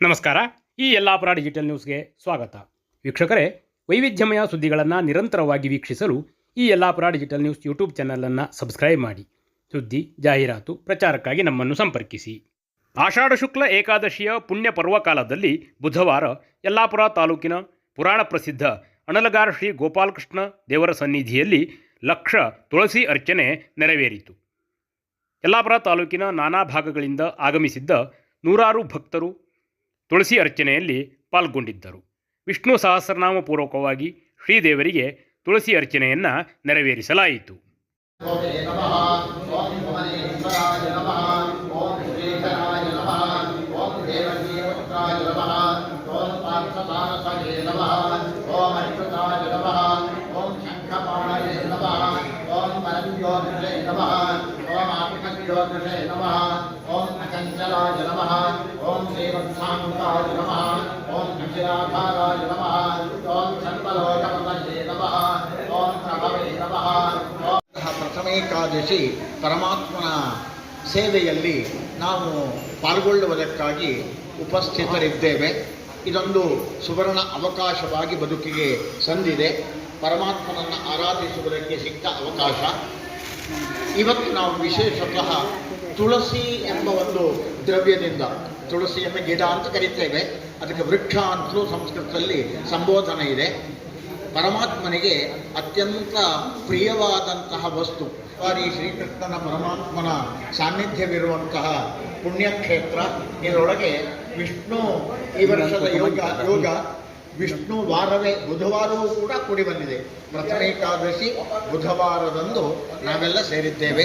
ನಮಸ್ಕಾರ. ಈ ಯಲ್ಲಾಪುರ ಡಿಜಿಟಲ್ ನ್ಯೂಸ್ಗೆ ಸ್ವಾಗತ. ವೀಕ್ಷಕರೇ, ವೈವಿಧ್ಯಮಯ ಸುದ್ದಿಗಳನ್ನು ನಿರಂತರವಾಗಿ ವೀಕ್ಷಿಸಲು ಈ ಯಲ್ಲಾಪುರ ಡಿಜಿಟಲ್ ನ್ಯೂಸ್ ಯೂಟ್ಯೂಬ್ ಚಾನಲನ್ನು ಸಬ್ಸ್ಕ್ರೈಬ್ ಮಾಡಿ. ಸುದ್ದಿ, ಜಾಹೀರಾತು, ಪ್ರಚಾರಕ್ಕಾಗಿ ನಮ್ಮನ್ನು ಸಂಪರ್ಕಿಸಿ. ಆಷಾಢ ಶುಕ್ಲ ಏಕಾದಶಿಯ ಪುಣ್ಯ ಪರ್ವಕಾಲದಲ್ಲಿ ಬುಧವಾರ ಯಲ್ಲಾಪುರ ತಾಲೂಕಿನ ಪುರಾಣ ಪ್ರಸಿದ್ಧ ಅಣಲಗಾರ ಶ್ರೀ ಗೋಪಾಲಕೃಷ್ಣ ದೇವರ ಸನ್ನಿಧಿಯಲ್ಲಿ ಲಕ್ಷ ತುಳಸಿ ಅರ್ಚನೆ ನೆರವೇರಿತು. ಯಲ್ಲಾಪುರ ತಾಲೂಕಿನ ನಾನಾ ಭಾಗಗಳಿಂದ ಆಗಮಿಸಿದ್ದ ನೂರಾರು ಭಕ್ತರು ತುಳಸಿ ಅರ್ಚನೆಯಲ್ಲಿ ಪಾಲ್ಗೊಂಡಿದ್ದರು. ವಿಷ್ಣು ಸಹಸ್ರನಾಮ ಪೂರ್ವಕವಾಗಿ ಶ್ರೀದೇವರಿಗೆ ತುಳಸಿ ಅರ್ಚನೆಯನ್ನು ನೆರವೇರಿಸಲಾಯಿತು. ನಮಃ ಶ್ರೀವತ್ಸಾಂಗಾಯ ನಮಃ ಓಂ ಅಖಿಲಾಧಾರಾಯ ನಮಃ ಓಂ ಸರ್ವಲೋಕಪತಯೇ ನಮಃ ಓಂ ಪ್ರಭವೇ ನಮಃ ಪ್ರಥಮೇಕಾದಶಿ ಪರಮಾತ್ಮನ ಸೇವೆಯಲ್ಲಿ ನಾವು ಪಾಲ್ಗೊಳ್ಳುವುದಕ್ಕಾಗಿ ಉಪಸ್ಥಿತರಿದ್ದೇವೆ. ಇದೊಂದು ಸುವರ್ಣ ಅವಕಾಶವಾಗಿ ಬದುಕಿಗೆ ಸಂದಿದೆ. ಪರಮಾತ್ಮನನ್ನು ಆರಾಧಿಸುವುದಕ್ಕೆ ಸಿಕ್ಕ ಅವಕಾಶ. ಇವತ್ತು ನಾವು ವಿಶೇಷತಃ ತುಳಸಿ ಎಂಬ ಒಂದು ದ್ರವ್ಯದಿಂದ ತುಳಸಿಯನ್ನು ಗಿಡ ಅಂತ ಕರಿತೇವೆ. ಅದಕ್ಕೆ ವೃಕ್ಷ ಅಂತಲೂ ಸಂಸ್ಕೃತದಲ್ಲಿ ಸಂಬೋಧನೆ ಇದೆ. ಪರಮಾತ್ಮನಿಗೆ ಅತ್ಯಂತ ಪ್ರಿಯವಾದಂತಹ ವಸ್ತು. ಈ ಶ್ರೀಕೃಷ್ಣನ ಪರಮಾತ್ಮನ ಸಾನ್ನಿಧ್ಯವಿರುವಂತಹ ಪುಣ್ಯಕ್ಷೇತ್ರ. ಇದರೊಳಗೆ ವಿಷ್ಣು ಈ ವರ್ಷದ ಯೋಗ ಯೋಗ. ವಿಷ್ಣು ವಾರವೇ, ಬುಧವಾರವೂ ಕೂಡ ಕೂಡಿ ಬಂದಿದೆ. ಪ್ರಥಮೇಕಾದಶಿ ಬುಧವಾರದಂದು ನಾವೆಲ್ಲ ಸೇರಿದ್ದೇವೆ.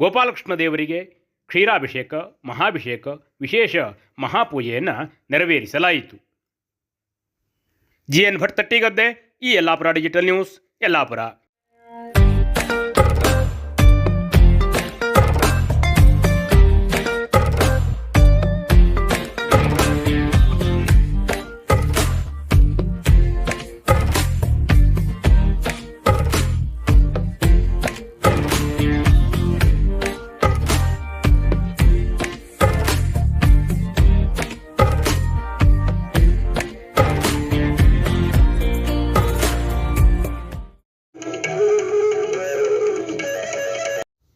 ಗೋಪಾಲಕೃಷ್ಣ ದೇವರಿಗೆ ಕ್ಷೀರಾಭಿಷೇಕ, ಮಹಾಭಿಷೇಕ, ವಿಶೇಷ ಮಹಾಪೂಜೆಯನ್ನು ನೆರವೇರಿಸಲಾಯಿತು. ಜಿ ಎನ್ ಭಟ್ ತಟ್ಟಿಗದ್ದೆ, ಈ ಯಲ್ಲಾಪುರ ಡಿಜಿಟಲ್ ನ್ಯೂಸ್, ಯಲ್ಲಾಪುರ.